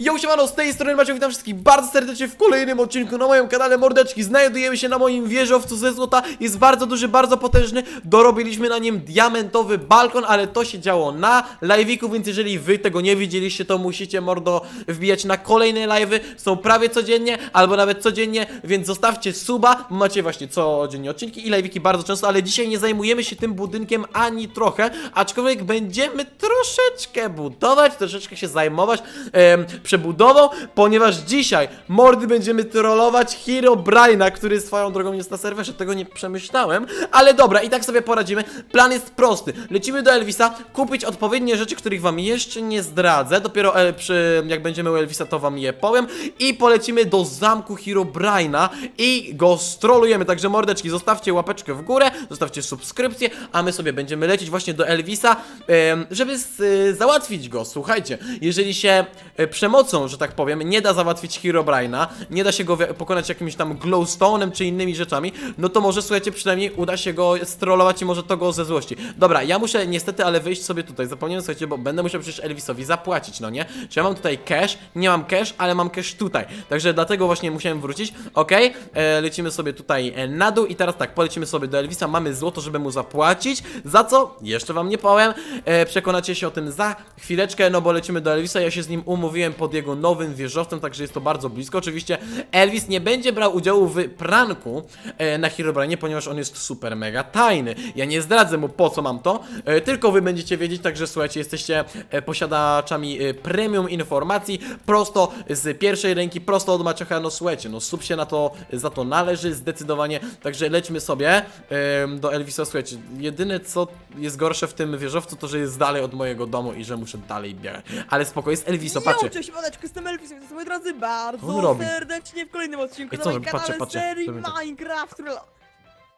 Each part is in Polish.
Yo, siemano, z tej strony Maciek, witam wszystkich bardzo serdecznie w kolejnym odcinku na moim kanale Mordeczki. Znajdujemy się na moim wieżowcu ze złota, jest bardzo duży, bardzo potężny. Dorobiliśmy na nim diamentowy balkon, ale to się działo na live'iku, więc jeżeli wy tego nie widzieliście, to musicie, mordo, wbijać na kolejne live'y. Są prawie codziennie, albo nawet codziennie, więc zostawcie suba, macie właśnie codziennie odcinki i live'iki bardzo często, ale dzisiaj nie zajmujemy się tym budynkiem ani trochę, aczkolwiek będziemy troszeczkę budować, troszeczkę się zajmować przebudową, ponieważ dzisiaj mordy będziemy trollować Herobrine'a, który swoją drogą jest na serwerze, tego nie przemyślałem, ale dobra, i tak sobie poradzimy. Plan jest prosty, lecimy do Elvisa, kupić odpowiednie rzeczy, których wam jeszcze nie zdradzę, dopiero El, przy, jak będziemy u Elvisa to wam je powiem. I polecimy do zamku Herobrine'a i go strolujemy, także mordeczki, zostawcie łapeczkę w górę, zostawcie subskrypcję, a my sobie będziemy lecieć właśnie do Elvisa, em, żeby z, y, załatwić go, słuchajcie, jeżeli się e, przemocą, że tak powiem, nie da załatwić Herobrine'a, nie da się go pokonać jakimś tam glowstone'em czy innymi rzeczami, no to może, słuchajcie, przynajmniej uda się go strollować i może to go ze złości. Dobra, ja muszę niestety, ale wyjść sobie tutaj, zapomniałem, słuchajcie, bo będę musiał przecież Elvisowi zapłacić, no nie? Czy ja mam tutaj cash? Nie mam cash, ale mam cash tutaj, także dlatego właśnie musiałem wrócić, okej, e, lecimy sobie tutaj e, na dół. I teraz tak, polecimy sobie do Elvisa, mamy złoto, żeby mu zapłacić, za co? Jeszcze wam nie powiem, e, przekonacie się o tym za chwileczkę, no bo lecimy do Elvisa, ja się z nim umówiłem pod jego nowym wieżowcem, także jest to bardzo blisko. Oczywiście Elvis nie będzie brał udziału w pranku e, na Herobrine, ponieważ on jest super mega tajny. Ja nie zdradzę mu po co mam to, e, tylko wy będziecie wiedzieć, także słuchajcie, jesteście e, posiadaczami e, premium informacji, prosto z pierwszej ręki, prosto od Maciocha, no słuchajcie, no sub się na to, za to należy zdecydowanie, także lećmy sobie em, do Elvisa, słuchajcie, jedyne co jest gorsze w tym wieżowcu, to że jest dalej od mojego domu i że muszę dalej biegać, ale spoko, jest Elviso, patrzcie. Maneczko, jestem Elvis, witam moi drodzy bardzo robi. serdecznie w kolejnym odcinku Ej, na co moim robi? Kanale patrzcie, serii co? Minecraft, która...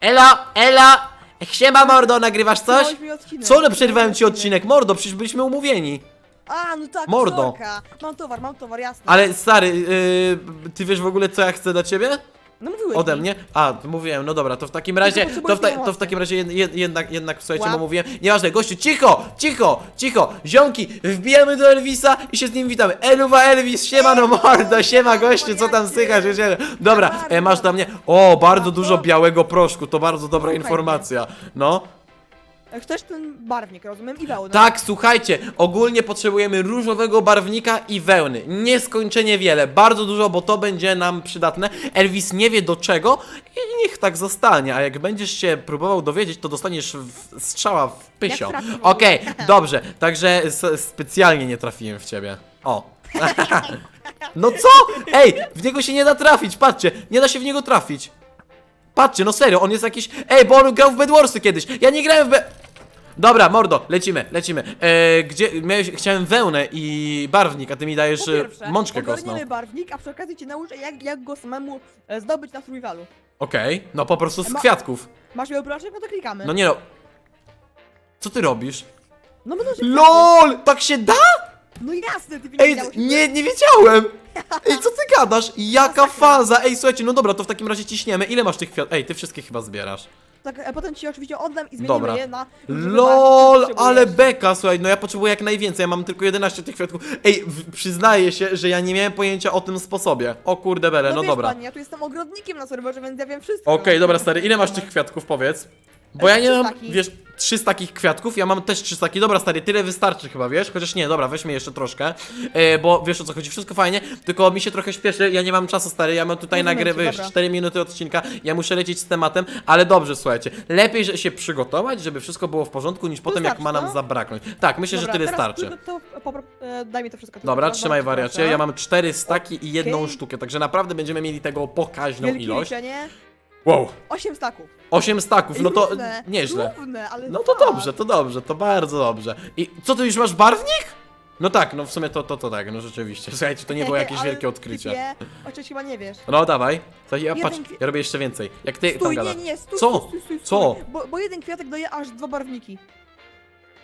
Elo, elo! Siema mordo, nagrywasz coś? Dałeś mi odcinek. Co, no przerwałem ci odcinek, mordo, przecież byliśmy umówieni. A, no tak, Mordo. sorka. Mam towar, mam towar, jasne. Ale stary, yy, ty wiesz w ogóle co ja chcę dla ciebie? No mówiłeś Ode mi. mnie? A, mówiłem, no dobra, to w takim razie, to w, ta, to w takim razie jed, jed, jednak, jednak, słuchajcie, Łap. bo mówiłem, nieważne, gościu, cicho, cicho, cicho, ziomki, wbijamy do Elvisa i się z nim witamy. Eluwa Elvis, siema no mordo, siema gościu, co tam słychać, wiecie? Dobra, e, masz dla mnie, o, bardzo dużo białego proszku, to bardzo dobra informacja, no. Chcesz ten barwnik, rozumiem, i wełnę. Tak, słuchajcie, ogólnie potrzebujemy różowego barwnika i wełny. Nieskończenie wiele, bardzo dużo, bo to będzie nam przydatne. Elvis nie wie do czego i niech tak zostanie, a jak będziesz się próbował dowiedzieć, to dostaniesz w strzała w pysio. Jak trafił. Okej, dobrze, także s- specjalnie nie trafiłem w ciebie. O. No co? Ej, w niego się nie da trafić, patrzcie, nie da się w niego trafić. Patrzcie, no serio, on jest jakiś... Ej, bo on grał w Bedwarsy kiedyś, ja nie grałem w Be... Dobra, mordo, lecimy, lecimy. E, gdzie miałeś, chciałem wełnę i barwnik, a ty mi dajesz Po e, pierwsze, mączkę kostną. ogarniemy barwnik, a przy okazji cię nauczę, jak, jak go samemu e, zdobyć na survivalu. Okej, no po prostu z Ma- kwiatków. Masz ją proszę, no to klikamy. No nie no. Co ty robisz? No będą się LOL! Tak się da? No jasne, ty Ej, nie, nie wiedziałem! Ej, co ty gadasz? Jaka faza! Ej, słuchajcie, no dobra, to w takim razie ciśniemy. Ile masz tych kwiatów? Ej, ty wszystkie chyba zbierasz. Tak, e, potem ci oczywiście oddam i zmienimy Dobra. je na... LOL, ale beka, słuchaj, no ja potrzebuję jak najwięcej, ja mam tylko 11 tych kwiatków. Ej, w, przyznaję się, że ja nie miałem pojęcia o tym sposobie. O kurde bele, no, wiesz, dobra. Panie, ja tu jestem ogrodnikiem na serwerze, więc ja wiem wszystko. Okej, dobra stary, ile masz tych kwiatków, powiedz? Bo ja nie Trzy mam, staki. wiesz, trzy takich kwiatków, ja mam też trzy staki. Dobra stary, tyle wystarczy chyba, wiesz? Chociaż nie, dobra, weźmy jeszcze troszkę, e, bo wiesz o co chodzi, wszystko fajnie, tylko mi się trochę śpieszy, ja nie mam czasu stary, ja mam tutaj Rozumiem cię, nagrywy, dobra. 4 minuty odcinka, ja muszę lecieć z tematem, ale dobrze, słuchajcie, lepiej że się przygotować, żeby wszystko było w porządku, niż potem jak ma nam no? zabraknąć. Tak, myślę, że tyle teraz starczy. To, to, popro- e, daj mi to wszystko. Dobra, trzymaj wariacie, ja mam cztery staki i jedną Okej. sztukę, także naprawdę będziemy mieli tego pokaźną Wielkie ilość. liczenie. Wow, 8 staków. 8 staków, no to Równe, nieźle. Równe, ale No to fakt. dobrze, to dobrze, to bardzo dobrze. I co, ty już masz barwnik? No tak, no w sumie to, to, to tak, no rzeczywiście. Słuchajcie, to nie było jakieś Ale wielkie odkrycie. Typie, chociaż chyba nie wiesz. No dawaj. To ja Jeden patrz, kwi- ja robię jeszcze więcej. Jak ty tam Stój, nie, gadasz. nie, nie, stój, Co? stój, stój, stój, stój. Co? Bo, bo jeden kwiatek daje aż dwa barwniki.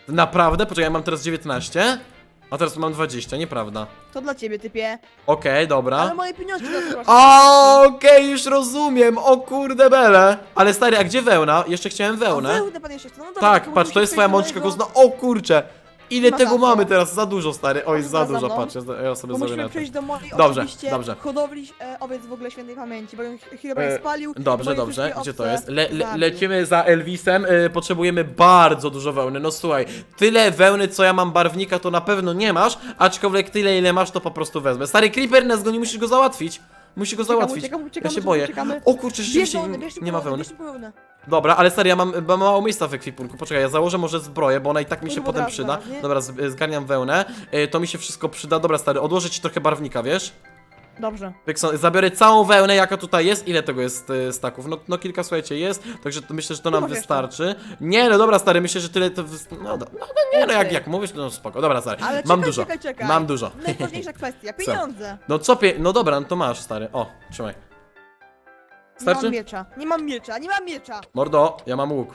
Naprawdę? Poczekaj, ja mam teraz 19, a teraz mam 20, nieprawda. To dla ciebie, typie. Okej, Ale dobra. moje pieniążki. A, Okej, już rozumiem, o kurde bele. Ale stary, a gdzie wełna? Jeszcze chciałem wełnę. wełnę pan jeszcze chce. No dobra, Tak, to patrz, to jest twoja przejść do mączka mojego-. O kurcze. Ile Ma tego mamy teraz? Za dużo, stary. Oj, Chodź za za dużo, mną. patrz, ja, ja sobie Bo zrobię musimy na przejść do mojej Dobrze, oczywiście dobrze. hodowli e, owiec w ogóle świętej pamięci, bo Hero E, spalił. Dobrze, dobrze. wszystkie Gdzie to owce jest? Le, le, zabił. lecimy za Elvisem. y, potrzebujemy bardzo dużo wełny. No słuchaj, tyle wełny, co ja mam barwnika, to na pewno nie masz, aczkolwiek tyle, ile masz, to po prostu wezmę. Stary Creeper nas goni, musisz go załatwić. Musisz go załatwić. uciekamy, ja uciekamy, się uciekamy, boję. uciekamy. O kurczę, Bierz rzeczywiście nie, bierz nie ma wełny. bierz. Dobra, ale stary, ja mam, mam mało miejsca w ekwipunku. Poczekaj, ja założę może zbroję, bo ona i tak mi się potem razu przyda. Dobra, zgarniam wełnę. Y, to mi się wszystko przyda. Dobra, stary, odłożę ci trochę barwnika, wiesz? Dobrze. Pykson, zabiorę całą wełnę, jaka tutaj jest. Ile tego jest y, staków? No, no kilka, słuchajcie, jest. Także to myślę, że to nam wystarczy. Nie, no dobra, stary, myślę, że tyle to. Wys... No, do- no, no nie, no jak, jak mówisz, no spoko. Dobra, stary. Ale Mam czekaj, dużo. czekaj, czekaj. Mam dużo. Najważniejsza kwestia, pieniądze. No co pie... No dobra, no to masz, stary. O, trzymaj. Nie mam miecza, nie mam miecza, nie mam miecza. Mordo, ja mam łuk.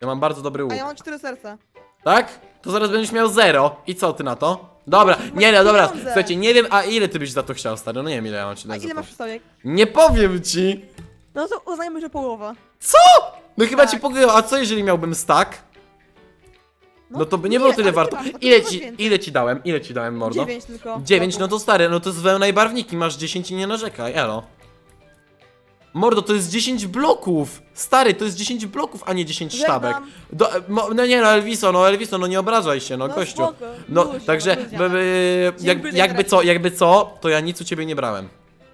Ja mam bardzo dobry łuk. A ja mam cztery serca. Tak? To zaraz będziesz miał zero. I co ty na to? Dobra, nie, no dobra. pieniądze. Słuchajcie, nie wiem, a ile ty byś za to chciał, stary? No nie wiem, ile ja mam ci A dać za ile to. masz przystojek? Nie powiem ci! No to uznajmy, że połowa. No chyba Tak. ci pogodziło, a co jeżeli miałbym stack? No, to by nie, było tyle ale warto. masz, to Ile masz ci, więcej. ile ci dałem? Ile ci dałem, mordo? Dziewięć tylko. 9, no bloków. to stary, no to jest wełna i barwniki, masz 10 i nie narzekaj, elo. Mordo, to jest 10 bloków! Stary, to jest 10 bloków, a nie 10 Żegnam. sztabek. Do, e, mo, no nie no, Elviso, no Elviso, no nie obrażaj się, no, No spoko, No, luźno, także, luźno. b, b, jak, Dziękuję jakby co, jakby co, to ja nic u ciebie nie brałem.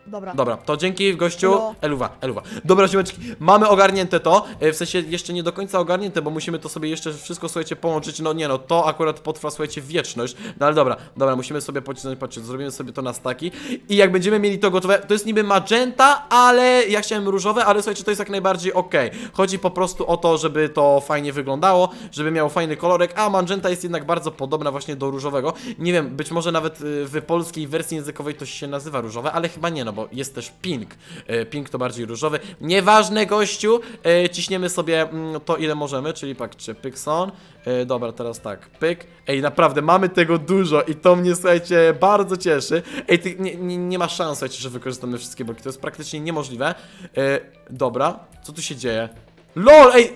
Dobra. Dobra, to dzięki gościu. No. Eluwa, eluwa. Dobra, ziomeczki, mamy ogarnięte to. e, W sensie jeszcze nie do końca ogarnięte, bo musimy to sobie jeszcze wszystko, słuchajcie, połączyć. No nie no, to akurat potrwa, słuchajcie, wieczność. No ale dobra, dobra, musimy sobie pocisnąć, patrzcie, zrobimy sobie to na staki. I jak będziemy mieli to gotowe, to jest niby magenta, ale ja chciałem różowe, ale słuchajcie, to jest jak najbardziej okej. Chodzi po prostu o to, żeby to fajnie wyglądało, żeby miał fajny kolorek, a magenta jest jednak bardzo podobna właśnie do różowego. Nie wiem, być może nawet y, w polskiej wersji językowej to się nazywa różowe, ale chyba nie, no bo jest też pink. E, Pink to bardziej różowy. Nieważne, gościu, e, ciśniemy sobie mm, to ile możemy, czyli czy pykson. E, Dobra, teraz tak, pyk. Ej, naprawdę, mamy tego dużo i to mnie, słuchajcie, bardzo cieszy. Ej, ty, nie, nie, nie ma szans, że wykorzystamy wszystkie bloki, to jest praktycznie niemożliwe. Dobra, co tu się dzieje? LOL, ej!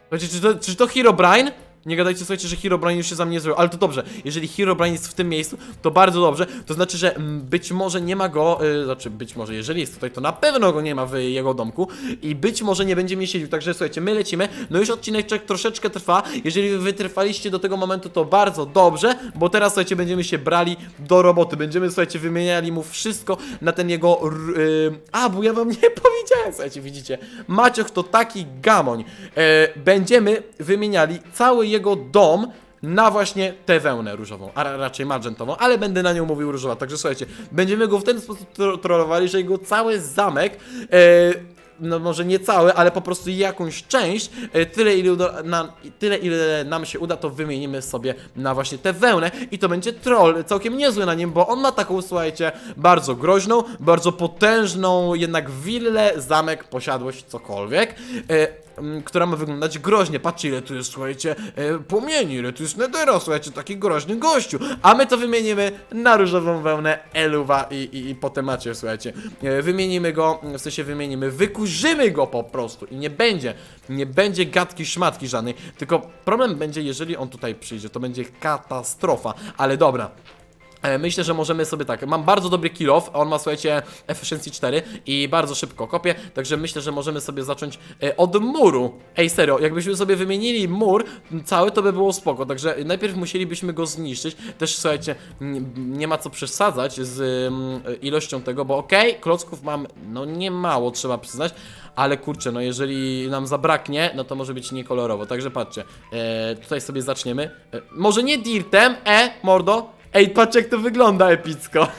Słuchajcie, czy to, czy to Herobrine? Nie gadajcie, słuchajcie, że Herobrine już się za mnie zrobił, ale to dobrze. Jeżeli Herobrine jest w tym miejscu, to bardzo dobrze. To znaczy, że mm, być może nie ma go, yy, znaczy być może, jeżeli jest tutaj, to na pewno go nie ma w jego domku i być może nie będzie mnie siedził. Także słuchajcie, my lecimy. No już odcinek troszeczkę trwa. Jeżeli wy wytrwaliście do tego momentu, to bardzo dobrze, bo teraz słuchajcie, będziemy się brali do roboty. Będziemy, słuchajcie, wymieniali mu wszystko na ten jego. Yy... A, bo ja wam nie powiedziałem, słuchajcie, widzicie. Maciuch to taki gamoń. E, będziemy wymieniali cały jego dom na właśnie tę wełnę różową, a ra- raczej magentową, ale będę na nią mówił różowa. Także słuchajcie, będziemy go w ten sposób tro trollowali, że jego cały zamek. E, no może nie cały, ale po prostu jakąś część, e, tyle ile, uda, na, tyle ile nam się uda, to wymienimy sobie na właśnie tę wełnę i to będzie troll, całkiem niezły na nim, bo on ma taką, słuchajcie, bardzo groźną, bardzo potężną, jednak willę, zamek, posiadłość, cokolwiek, e, która ma wyglądać groźnie. Patrzcie ile tu jest, słuchajcie, e, płomieni, ile tu jest Nedera, słuchajcie, taki groźny gościu. A my to wymienimy na różową wełnę Eluwa i, i, i potem macie, słuchajcie, e, wymienimy go, w sensie wymienimy, wykurzymy go po prostu i nie będzie, nie będzie gadki szmatki żadnej, tylko problem będzie, jeżeli on tutaj przyjdzie, to będzie katastrofa, ale dobra. E, Myślę, że możemy sobie tak. Mam bardzo dobry kill off. On ma, słuchajcie, efficiency 4 i bardzo szybko kopie. Także myślę, że możemy sobie zacząć e, od muru. Ej, serio, jakbyśmy sobie wymienili mur cały, to by było spoko. Także najpierw musielibyśmy go zniszczyć. Też, słuchajcie, nie ma co przesadzać z ilością tego, bo okej, klocków mam, no nie mało, trzeba przyznać. Ale kurczę, no jeżeli nam zabraknie, no to może być niekolorowo. Także patrzcie, e, tutaj sobie zaczniemy. E, może nie dirtem, e, mordo. Ej, patrz jak to wygląda epicko.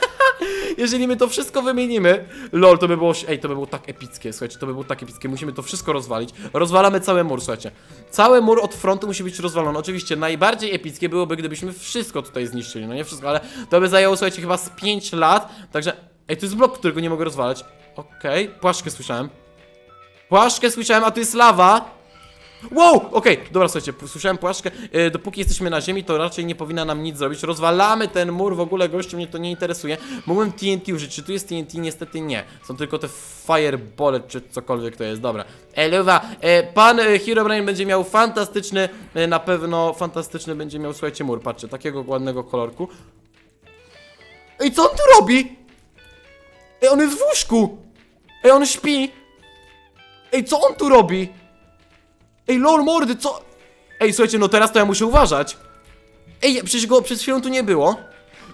Jeżeli my to wszystko wymienimy, lol, to by było, ej, to by było tak epickie, słuchajcie, to by było tak epickie, musimy to wszystko rozwalić. Rozwalamy cały mur, słuchajcie. Cały mur od frontu musi być rozwalony. Oczywiście najbardziej epickie byłoby, gdybyśmy wszystko tutaj zniszczyli, no nie wszystko, ale to by zajęło, słuchajcie, chyba z 5 lat, także, ej, to jest blok, którego nie mogę rozwalać. Okej, płaszczkę słyszałem. Płaszczkę słyszałem, a tu jest lawa. Wow, okej, dobra, słuchajcie, słyszałem płaszczkę. E, dopóki jesteśmy na ziemi, to raczej nie powinna nam nic zrobić. Rozwalamy ten mur, w ogóle gościu mnie to nie interesuje. Mogłem TNT użyć, czy tu jest TNT? Niestety nie. Są tylko te firebole, czy cokolwiek to jest, dobra. Eluwa, e, pan e, Herobrine będzie miał fantastyczny, e, na pewno fantastyczny będzie miał, słuchajcie, mur, patrzcie, takiego ładnego kolorku. Ej, co on tu robi? Ej, on jest w łóżku! Ej, on śpi! Ej, co on tu robi? Ej, lol, mordy, co? Ej, słuchajcie, no teraz to ja muszę uważać. Ej, przecież go przed chwilą tu nie było.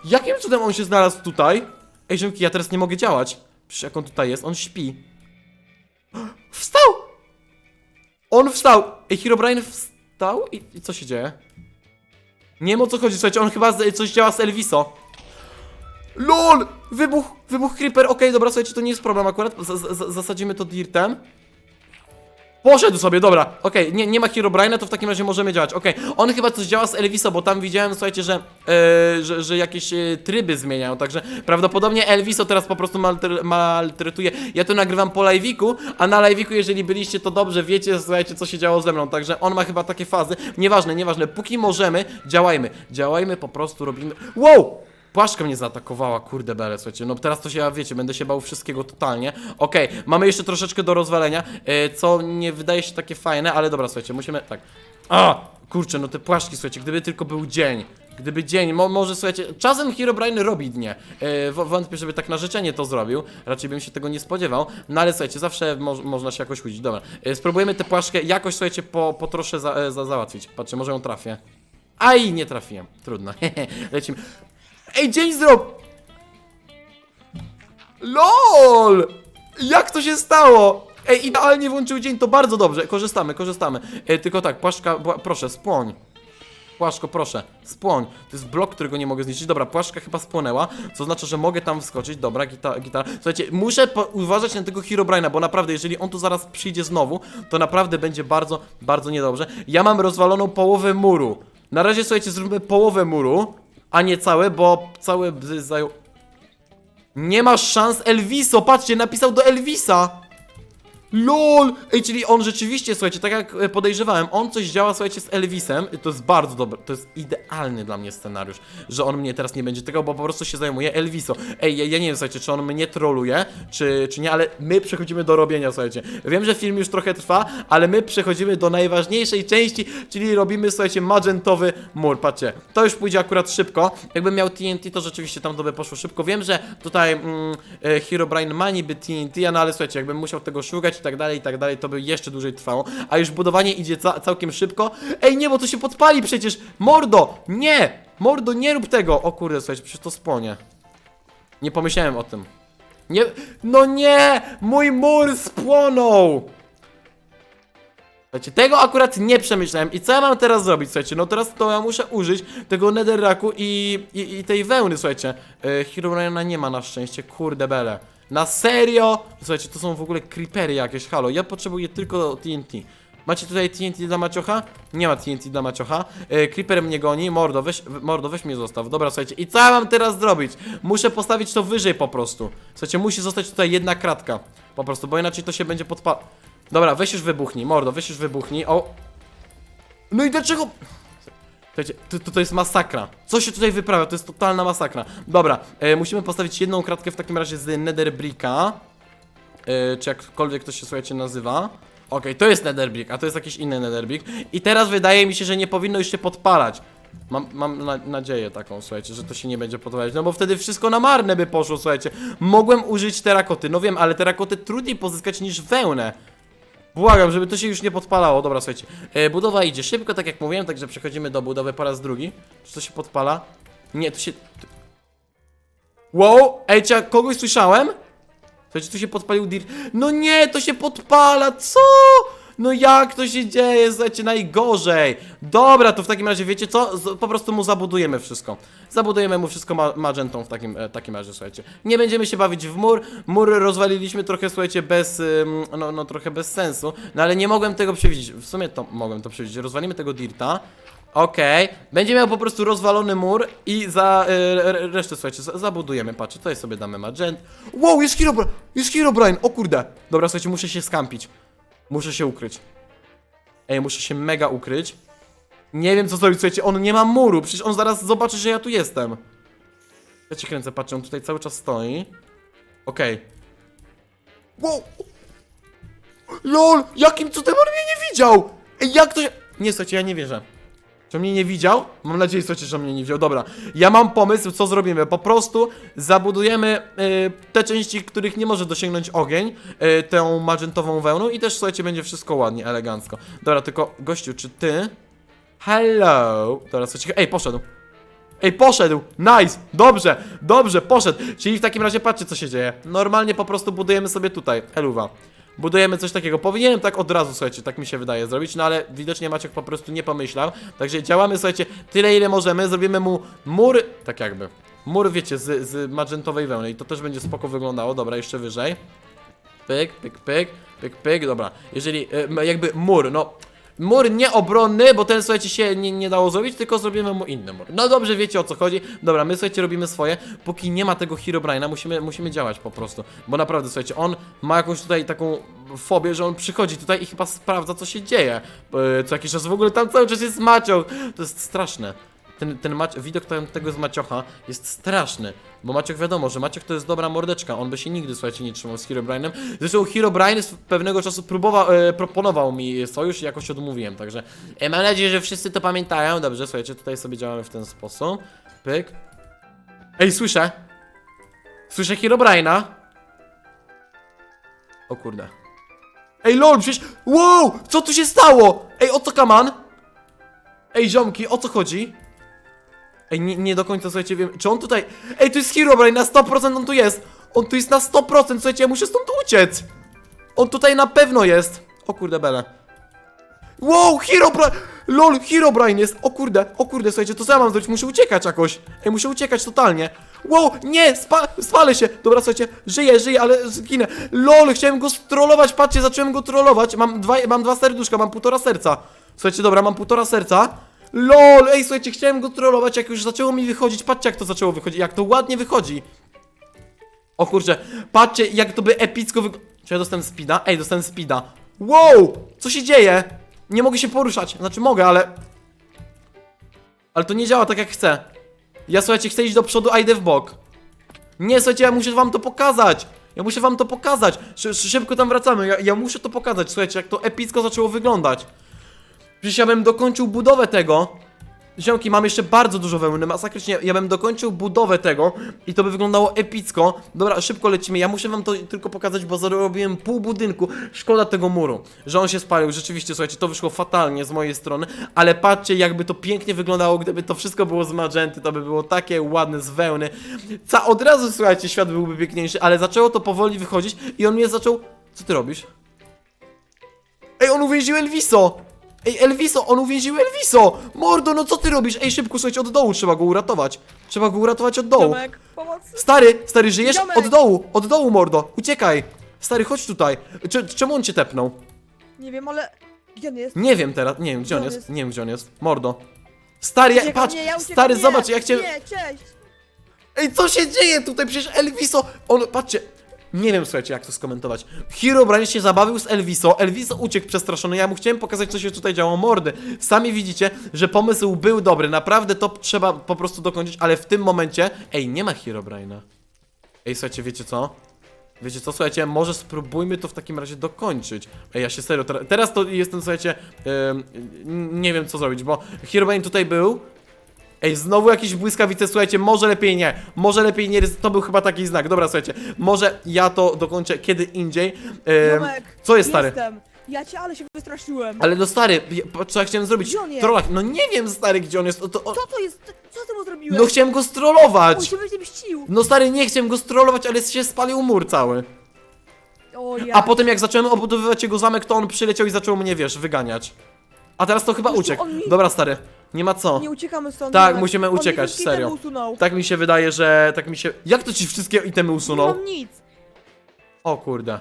Jakim cudem on się znalazł tutaj? Ej, ziomki, ja teraz nie mogę działać. Przecież jak on tutaj jest, on śpi. Wstał! On wstał! Ej, Herobrine wstał? I, I co się dzieje? Nie wiem o co chodzi, słuchajcie, on chyba z, coś działa z Elviso. LOL! Wybuch, wybuch creeper, okej, dobra, słuchajcie, to nie jest problem akurat, z, z, zasadzimy to dirtem. Poszedł sobie, dobra, okej, nie, nie ma Herobrine'a, to w takim razie możemy działać, okej. On chyba coś działa z Elviso, bo tam widziałem, słuchajcie, że, e, że, że jakieś e, tryby zmieniają, także prawdopodobnie Elviso teraz po prostu maltr maltretuje. Ja to nagrywam po live'iku, a na live'iku, jeżeli byliście, to dobrze wiecie, słuchajcie, co się działo ze mną, także on ma chyba takie fazy. Nieważne, nieważne, póki możemy, działajmy, działajmy, po prostu robimy... Wow! Płaszczka mnie zaatakowała, kurde bele, słuchajcie, no teraz to się, ja wiecie, będę się bał wszystkiego totalnie. Okej, mamy jeszcze troszeczkę do rozwalenia, e, co nie wydaje się takie fajne, ale dobra, słuchajcie, musimy, tak. A, kurczę, no te płaszczki, słuchajcie, gdyby tylko był dzień, gdyby dzień, mo, może, słuchajcie, czasem Herobrine robi dnie, w- wątpię, żeby tak na życzenie to zrobił, raczej bym się tego nie spodziewał, no ale słuchajcie, zawsze mo można się jakoś łudzić, dobra. E, spróbujemy tę płaszczkę jakoś, słuchajcie, po, po trosze za, za, załatwić, patrzcie, może ją trafię. Aj, nie trafiłem, trudno, lecimy. Ej, dzień zrob... LOL! Jak to się stało? Ej, idealnie włączył dzień, to bardzo dobrze. Korzystamy, korzystamy. Ej, tylko tak, płaszczka, proszę, spłoń. Płaszko, proszę, spłoń. To jest blok, którego nie mogę zniszczyć. Dobra, płaszczka chyba spłonęła, co oznacza, że mogę tam wskoczyć. Dobra, gita gitara. Słuchajcie, muszę uważać na tego Herobrine'a, bo naprawdę, jeżeli on tu zaraz przyjdzie znowu, to naprawdę będzie bardzo, bardzo niedobrze. Ja mam rozwaloną połowę muru. Na razie, słuchajcie, zróbmy połowę muru, a nie całe, bo całe bzy zajął... Nie masz szans, Elviso, patrzcie, napisał do Elvisa. LOL! Ej, czyli on rzeczywiście, słuchajcie, tak jak e, podejrzewałem, on coś działa, słuchajcie, z Elvisem to jest bardzo dobre, to jest idealny dla mnie scenariusz, że on mnie teraz nie będzie tego, bo po prostu się zajmuje Elviso. Ej, ja, ja nie wiem, słuchajcie, czy on mnie troluje, czy, czy nie, ale my przechodzimy do robienia, słuchajcie. Wiem, że film już trochę trwa, ale my przechodzimy do najważniejszej części, czyli robimy, słuchajcie, magentowy mur, patrzcie. To już pójdzie akurat szybko. Jakbym miał TNT, to rzeczywiście tam by poszło szybko. Wiem, że tutaj mm, e, Herobrine ma niby TNT, no ale słuchajcie, jakbym musiał tego szukać i tak dalej, i tak dalej, to by jeszcze dłużej trwało. A już budowanie idzie ca całkiem szybko. Ej, nie, bo to się podpali przecież! Mordo! Nie! Mordo, nie rób tego! O kurde, słuchajcie, przecież to spłonie. Nie pomyślałem o tym. Nie, no nie! Mój mur spłonął! Słuchajcie, tego akurat nie przemyślałem. I co ja mam teraz zrobić, słuchajcie? No teraz to ja muszę użyć tego netherracku i, i, i tej wełny, słuchajcie. Yy, Herobrine'a nie ma na szczęście, kurde bele. Na serio? Słuchajcie, to są w ogóle creepery jakieś, halo. Ja potrzebuję tylko TNT. Macie tutaj TNT dla Maciocha? Nie ma TNT dla Maciocha. Yy, creeper mnie goni. Mordo, weź, mordo, weź mnie zostaw. Dobra, słuchajcie. I co ja mam teraz zrobić? Muszę postawić to wyżej po prostu. Słuchajcie, musi zostać tutaj jedna kratka. Po prostu, bo inaczej to się będzie podpal... Dobra, weź już wybuchnij, mordo, weź już wybuchnij. O. No i dlaczego. Słuchajcie, to, to, to jest masakra. Co się tutaj wyprawia? To jest totalna masakra. Dobra, e, musimy postawić jedną kratkę w takim razie z Nether Bricka. E, czy jakkolwiek to się, słuchajcie, nazywa. Okej, to jest Nether Brick, a to jest jakiś inny Nether Brick. I teraz wydaje mi się, że nie powinno już się podpalać. Mam, mam na, nadzieję taką, słuchajcie, że to się nie będzie podpalać, no bo wtedy wszystko na marne by poszło, słuchajcie. Mogłem użyć terakoty, no wiem, ale terakoty trudniej pozyskać niż wełnę. Błagam, żeby to się już nie podpalało. Dobra, słuchajcie. E, budowa idzie szybko, tak jak mówiłem, także przechodzimy do budowy po raz drugi. Czy to się podpala? Nie, to się... Wow! Ej, czy kogoś słyszałem? Słuchajcie, tu się podpalił dir... No nie, to się podpala, co? No jak to się dzieje? Słuchajcie, najgorzej. Dobra, to w takim razie wiecie co? Po prostu mu zabudujemy wszystko. Zabudujemy mu wszystko ma magentą w takim, e, takim razie, słuchajcie. Nie będziemy się bawić w mur. Mur rozwaliliśmy trochę, słuchajcie, bez, no, no trochę bez sensu. No ale nie mogłem tego przewidzieć. W sumie to mogłem to przewidzieć. Rozwalimy tego dirta. Okej, będzie miał po prostu rozwalony mur i za re- resztę, słuchajcie, za- zabudujemy, patrzcie, tutaj sobie damy magent. Wow, jest Herobrine, jest Herobrine, o kurde. Dobra, słuchajcie, muszę się skampić. Muszę się ukryć. Ej, muszę się mega ukryć. Nie wiem co zrobić, słuchajcie, on nie ma muru, przecież on zaraz zobaczy, że ja tu jestem. Ja cię kręcę, patrzę, on tutaj cały czas stoi. Okej. Wow! LOL! Jakim cudem on mnie nie widział? Ej, jak to się... Nie, słuchajcie, ja nie wierzę. Czy mnie nie widział? Mam nadzieję, słuchajcie, że mnie nie widział. Dobra, ja mam pomysł, co zrobimy. Po prostu zabudujemy y, te części, których nie może dosięgnąć ogień, y, tą magentową wełną i też, słuchajcie, będzie wszystko ładnie, elegancko. Dobra, tylko, gościu, czy ty... Hello? Dobra, słuchajcie, ej, poszedł. Ej, poszedł! Nice! Dobrze, dobrze, poszedł. Czyli w takim razie patrzcie, co się dzieje. Normalnie po prostu budujemy sobie tutaj, eluwa. Budujemy coś takiego. Powinienem tak od razu, słuchajcie, tak mi się wydaje zrobić, no ale widocznie Maciek po prostu nie pomyślał. Także działamy, słuchajcie, tyle ile możemy. Zrobimy mu mur, tak jakby. Mur, wiecie, z, z magentowej wełny i to też będzie spoko wyglądało. Dobra, jeszcze wyżej. Pyk, pyk, pyk, pyk, pyk, dobra. Jeżeli, e, jakby mur, no... Mur nieobronny, bo ten, słuchajcie, się nie, nie dało zrobić, tylko zrobimy mu inny mur. No dobrze, wiecie o co chodzi. Dobra, my, słuchajcie, robimy swoje. Póki nie ma tego Herobrine'a, musimy, musimy działać po prostu. Bo naprawdę, słuchajcie, on ma jakąś tutaj taką fobię, że on przychodzi tutaj i chyba sprawdza, co się dzieje. E, co jakiś czas w ogóle tam cały czas jest Macią. To jest straszne. Ten, ten Mac, widok tego z Maciocha jest straszny. Bo Maciok wiadomo, że Maciok to jest dobra mordeczka. On by się nigdy, słuchajcie, nie trzymał z Herobrine'em. Zresztą Herobrine pewnego czasu próbował, e, proponował mi sojusz i jakoś odmówiłem. Także e, mam nadzieję, że wszyscy to pamiętają. Dobrze, słuchajcie, tutaj sobie działamy w ten sposób. Pyk. Ej, słyszę. Słyszę Herobrine'a. O kurde. Ej, lol, przecież... Wow! Co tu się stało? Ej, o co kaman? Ej, ziomki, o co chodzi? Ej, nie, nie do końca, słuchajcie, wiem, czy on tutaj... Ej, tu jest Herobrine, na 100% on tu jest! On tu jest na 100%, słuchajcie, ja muszę stąd uciec! On tutaj na pewno jest! O kurde, bele. Wow, Herobrine! LOL, Herobrine jest! O kurde, o kurde, słuchajcie, to co ja mam zrobić? Muszę uciekać jakoś! Ej, muszę uciekać totalnie! Wow, nie, spa spalę się! Dobra, słuchajcie, żyję, żyję, ale zginę! LOL, chciałem go strollować, patrzcie, zacząłem go trollować! Mam dwa, mam dwa serduszka, mam półtora serca! Słuchajcie, dobra, mam półtora serca. LOL, ej, słuchajcie, chciałem go trollować, jak już zaczęło mi wychodzić, patrzcie jak to zaczęło wychodzić, jak to ładnie wychodzi. O kurczę, patrzcie jak to by epicko wygląda. Czy ja dostałem speeda? Ej, dostałem speeda. Wow, co się dzieje? Nie mogę się poruszać, znaczy mogę, ale... Ale to nie działa tak jak chcę. Ja słuchajcie, chcę iść do przodu, a idę w bok. Nie, słuchajcie, ja muszę wam to pokazać. Ja muszę wam to pokazać. Szy szybko tam wracamy, ja, ja muszę to pokazać, słuchajcie, jak to epicko zaczęło wyglądać. Przecież ja bym dokończył budowę tego. Ziomki, mam jeszcze bardzo dużo wełny, masakrycznie. Ja bym dokończył budowę tego i to by wyglądało epicko. Dobra, szybko lecimy. Ja muszę wam to tylko pokazać, bo zarobiłem pół budynku. Szkoda tego muru, że on się spalił. Rzeczywiście, słuchajcie, to wyszło fatalnie z mojej strony, ale patrzcie, jakby to pięknie wyglądało, gdyby to wszystko było z magenty, to by było takie ładne z wełny. Ca od razu, słuchajcie, świat byłby piękniejszy, ale zaczęło to powoli wychodzić i on mnie zaczął... Co ty robisz? Ej, on uwięził Elviso! Ej, Elviso, on uwięził Elviso! Mordo, no co ty robisz? Ej, szybko, słuchajcie, od dołu trzeba go uratować. Trzeba go uratować od dołu. Ziomek, pomocy. Stary, stary, żyjesz? Ziomek! Od dołu, od dołu, mordo. Uciekaj. Stary, chodź tutaj. Cze- czemu on cię tepnął? Nie wiem, ale... Gdzie on jest? Nie wiem teraz, nie wiem gdzie on jest, nie wiem gdzie on jest. Mordo. Stary, ja, Uciekam, patrz, nie, ja uciekam, stary, nie, zobacz, ja chciałem... Nie, cześć. Ej, co się dzieje tutaj? Przecież Elviso, on, patrzcie, nie wiem, słuchajcie, jak to skomentować. Herobrine się zabawił z Elviso, Elviso uciekł przestraszony, ja mu chciałem pokazać, co się tutaj działo, mordy. Sami widzicie, że pomysł był dobry, naprawdę to trzeba po prostu dokończyć, ale w tym momencie, ej, nie ma Herobrine'a. Ej, słuchajcie, wiecie co? Wiecie co, słuchajcie, może spróbujmy to w takim razie dokończyć. Ej, ja się serio, teraz, to jestem, słuchajcie, em, nie wiem co zrobić, bo Herobrine tutaj był, Ej, znowu jakieś błyskawice, słuchajcie, może lepiej nie, może lepiej nie, to był chyba taki znak, dobra, słuchajcie, może ja to dokończę kiedy indziej. Ziomek, co jest, stary? Jestem. Ja cię, ale się wystraszyłem. ale no stary, ja- po- co ja chciałem zrobić? Gdzie on jest? Trollak, no nie wiem, stary, gdzie on jest, to, to, o, Co to jest? Co ty mu zrobiłeś? no chciałem go On strollować! się będzie mścił. No stary, nie chciałem go strollować, ale się spalił mur cały. O ja. A potem jak zacząłem obudowywać jego zamek, to on przyleciał i zaczął mnie, wiesz, wyganiać. A teraz to chyba Gościu, uciekł. on mi- Dobra, stary, nie ma co. Nie uciekamy stąd. Tak, musimy On mi uciekać, wszystkie serio. itemy usunął. Tak mi się wydaje, że tak mi się... Jak to ci wszystkie itemy Nie usunął? mam nic. O kurde.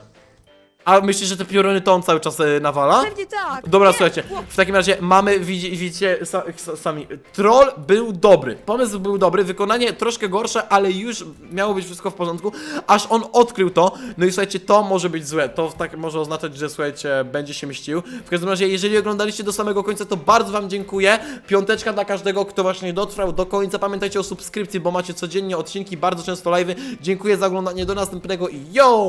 A myślisz, że te pioruny to on cały czas e, nawala? Pewnie tak. Dobra, Nie, słuchajcie, w takim razie mamy, widzi, widzicie sa, sa, sami, troll był dobry, pomysł był dobry, wykonanie troszkę gorsze, ale już miało być wszystko w porządku, aż on odkrył to, no i słuchajcie, to może być złe, to tak może oznaczać, że słuchajcie, będzie się mścił. W każdym razie, jeżeli oglądaliście do samego końca, to bardzo wam dziękuję, piąteczka dla każdego, kto właśnie dotrwał do końca, pamiętajcie o subskrypcji, bo macie codziennie odcinki, bardzo często live'y, dziękuję za oglądanie, do następnego i yo!